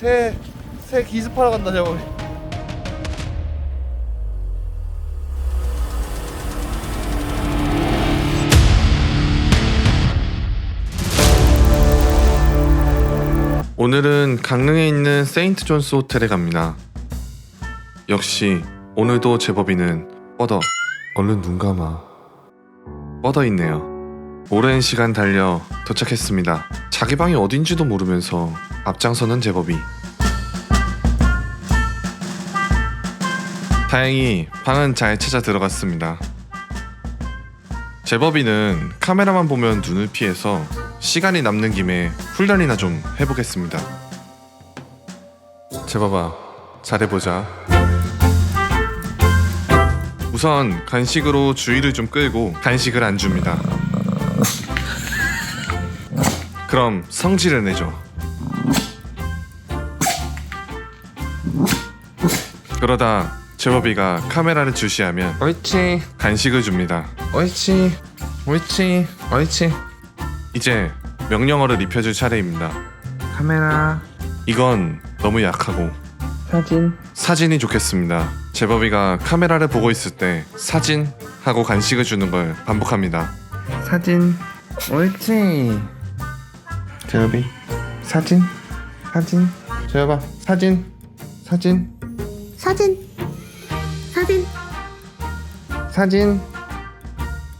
새, 새 기습하러 간다 제법이 오늘은 강릉에 있는 세인트 존스 호텔에 갑니다. 역시 오늘도 제법이는 뻗어 얼른 눈 감아 뻗어 있네요. 오랜 시간 달려 도착했습니다. 자기 방이 어딘지도 모르면서 앞장서는 제법이. 다행히 방은 잘 찾아 들어갔습니다. 제법이는 카메라만 보면 눈을 피해서 시간이 남는 김에 훈련이나 좀 해보겠습니다. 제법아, 잘해보자. 우선 간식으로 주의를 좀 끌고 간식을 안 줍니다. 그럼 성질을 내죠. 그러다 제법이가 카메라를 주시하면 옳지 간식을 줍니다. 옳지 옳지 옳지 이제 명령어를 입혀줄 차례입니다. 카메라 이건 너무 약하고 사진 사진이 좋겠습니다. 제법이가 카메라를 보고 있을 때 사진 하고 간식을 주는 걸 반복합니다. 사진. 옳지. 제법이 사진 사진. 제법아 사진 사진. 사진. 사진. 사진.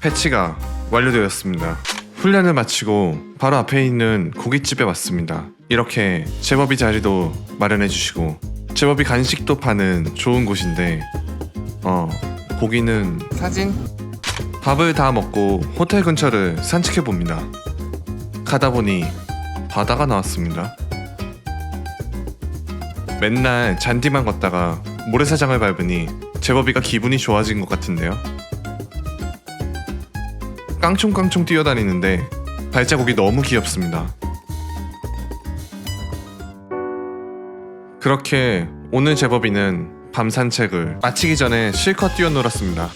패치가 완료되었습니다. 훈련을 마치고 바로 앞에 있는 고깃집에 왔습니다. 이렇게 제법이 자리도 마련해 주시고 제법이 간식도 파는 좋은 곳인데 어 고기는 사진 밥을 다 먹고 호텔 근처를 산책해 봅니다. 가다 보니 바다가 나왔습니다. 맨날 잔디만 걷다가 모래사장을 밟으니 제법이가 기분이 좋아진 것 같은데요. 깡총깡총 뛰어다니는데 발자국이 너무 귀엽습니다. 그렇게 오늘 제법이는 밤 산책을 마치기 전에 실컷 뛰어놀았습니다.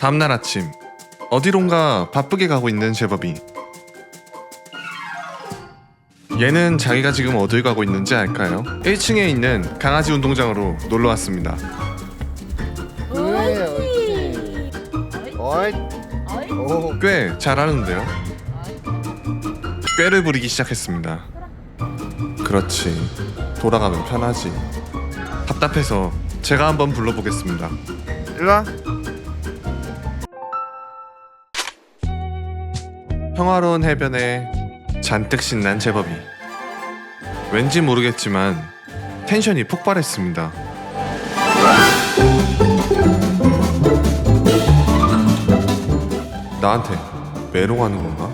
다음날 아침 어디론가 바쁘게 가고 있는 제법이 얘는 자기가 지금 어딜 가고 있는지 알까요? 1층에 있는 강아지 운동장으로 놀러 왔습니다. 옳지 어이 오 꽤 잘하는데요. 꾀를 부리기 시작했습니다. 그렇지. 돌아가면 편하지. 답답해서 제가 한번 불러보겠습니다. 일로 와 평화로운 해변에 잔뜩 신난 제법이 왠지 모르겠지만 텐션이 폭발했습니다. 나한테 메롱하는 건가?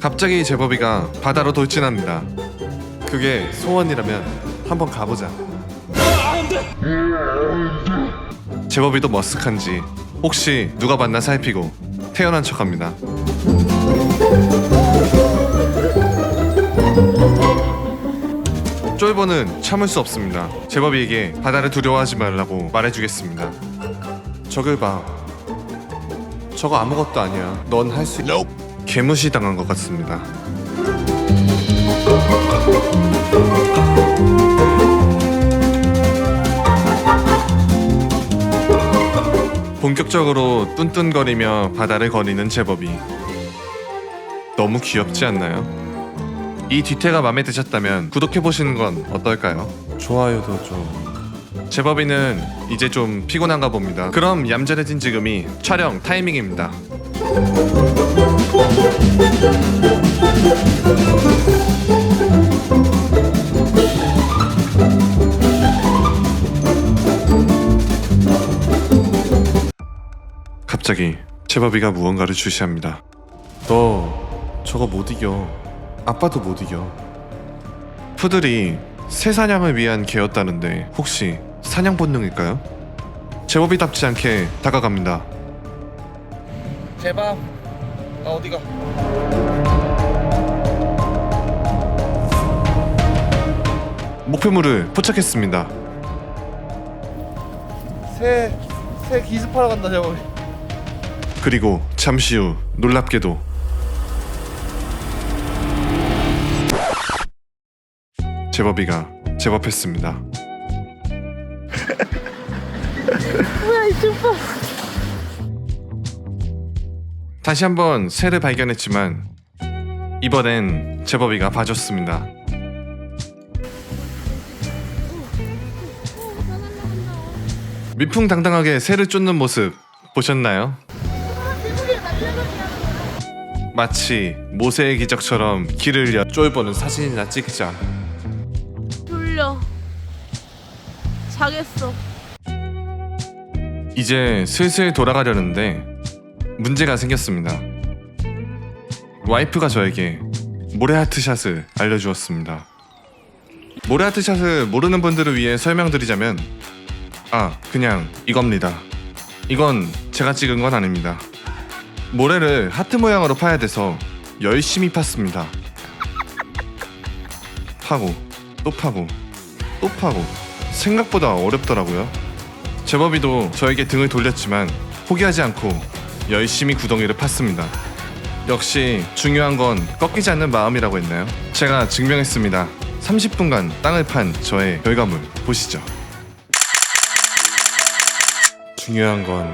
갑자기 제법이가 바다로 돌진합니다. 그게 소원이라면 한번 가보자. 제법이도 머쓱한지 혹시 누가 봤나 살피고 태어난 척합니다. 쫄보는 참을 수 없습니다. 제법이에게 바다를 두려워하지 말라고 말해주겠습니다. 저길 봐. 저거 아무것도 아니야. 넌 할 수. 있... 개무시 당한 것 같습니다. 본격적으로 뚠뚠거리며 바다를 거니는 제법이 너무 귀엽지 않나요? 이 뒤태가 마음에 드셨다면 구독해보시는 건 어떨까요? 좋아요도 좀 제법이는 이제 좀 피곤한가 봅니다 그럼 얌전해진 지금이 촬영 타이밍입니다 갑자기 제법이가 무언가를 주시합니다. 너 저거 못 이겨. 아빠도 못 이겨. 푸들이 새 사냥을 위한 개였다는데 혹시 사냥 본능일까요? 제법이답지 않게 다가갑니다. 제밥 나 어디가 목표물을 포착했습니다. 새, 새 기습하러 간다 제법이 그리고 잠시 후 놀랍게도 제법이가 제법했습니다. 다시 한번 새를 발견했지만 이번엔 제법이가 봐줬습니다. 미풍당당하게 새를 쫓는 모습 보셨나요? 마치 모세의 기적처럼 길을 여 쫄보는 사진이나 찍자. 졸려. 자겠어. 이제 슬슬 돌아가려는데 문제가 생겼습니다. 와이프가 저에게 모래하트 샷을 알려주었습니다. 모래하트 샷을 모르는 분들을 위해 설명드리자면 아 그냥 이겁니다. 이건 제가 찍은 건 아닙니다. 모래를 하트 모양으로 파야 돼서 열심히 팠습니다. 파고 또 파고 또 파고 생각보다 어렵더라고요. 제법이도 저에게 등을 돌렸지만 포기하지 않고 열심히 구덩이를 팠습니다. 역시 중요한 건 꺾이지 않는 마음이라고 했나요? 제가 증명했습니다. 30분간 땅을 판 저의 결과물 보시죠. 중요한 건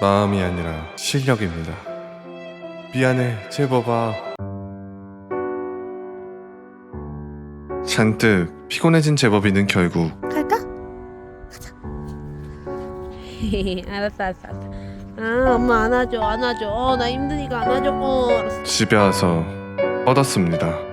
마음이 아니라 실력입니다. 미안해, 제법아. 잔뜩 피곤해진 제법이는 결국 갈까? 알았어, 알았어, 알았어. 아, 엄마 안아줘, 안아줘. 어, 나 힘드니까 안아줘. 어, 알았어. 집에 와서 뻗었습니다.